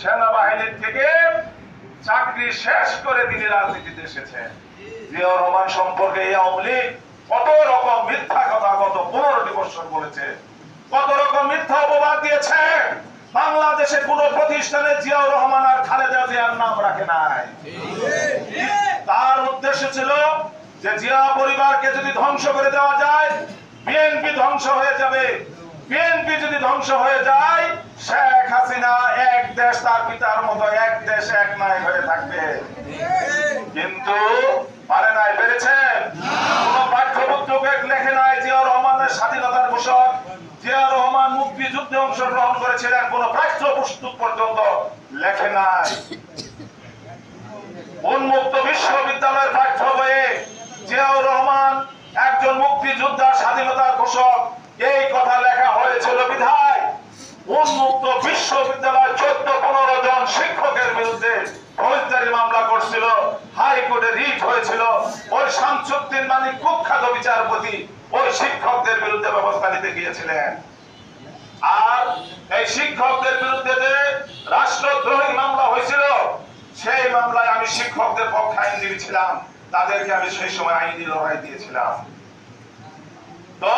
সেনাবাহিনীর থেকে চাকরি শেষ করে তিনি রাজনীতিতে এসেছেন। জিয়াউর রহমান সম্পর্কে এই আওয়ামী কত রকম মিথ্যা কথা গত পনেরোটি বছর বলেছে, কত রকম মিথ্যা অপবাদ দিয়েছে। বাংলাদেশে কোন প্রতিষ্ঠানে জিয়াউর রহমান আর খালেদা জিয়ার নাম রাখে নাই। তার উদ্দেশ্য ছিল যে জিয়া পরিবারকে যদি ধ্বংস করে দেওয়া যায়, বিএনপি ধ্বংস হয়ে যাবে। বিএনপি যদি ধ্বংস হয়ে যায় শেখ হাসিনা এক দেশ, তার পিতার মতো এক দেশ, এক নাই হয়ে থাকবে। কিন্তু পারে নাই, পেরেছে? কোন পাঠ্যপুস্তকে লেখে নাই জিয়াউর রহমানের স্বাধীনতার ঘোষক। জিয়াউর রহমান মুক্তিযুদ্ধে অংশগ্রহণ করেছিলেন, কোন পাঠ্যপুস্তক পর্যন্ত লেখে নাই। উন্মুক্ত বিশ্ববিদ্যালয়ের পাঠ্য বইয়ে জিয়াউর রহমান একজন মুক্তিযোদ্ধা স্বাধীনতার ঘোষক। কুখ্যাত বিচারপতি ওই শিক্ষকদের বিরুদ্ধে ব্যবস্থা নিতে গিয়েছিলেন। আর এই শিক্ষকদের বিরুদ্ধে যে রাষ্ট্রদ্রোহী মামলা হয়েছিল, সেই মামলায় আমি শিক্ষকদের পক্ষে আইনজীবী ছিলাম তাদেরকে আমি সেই সময় আইনি লড়াই দিয়েছিলাম। তো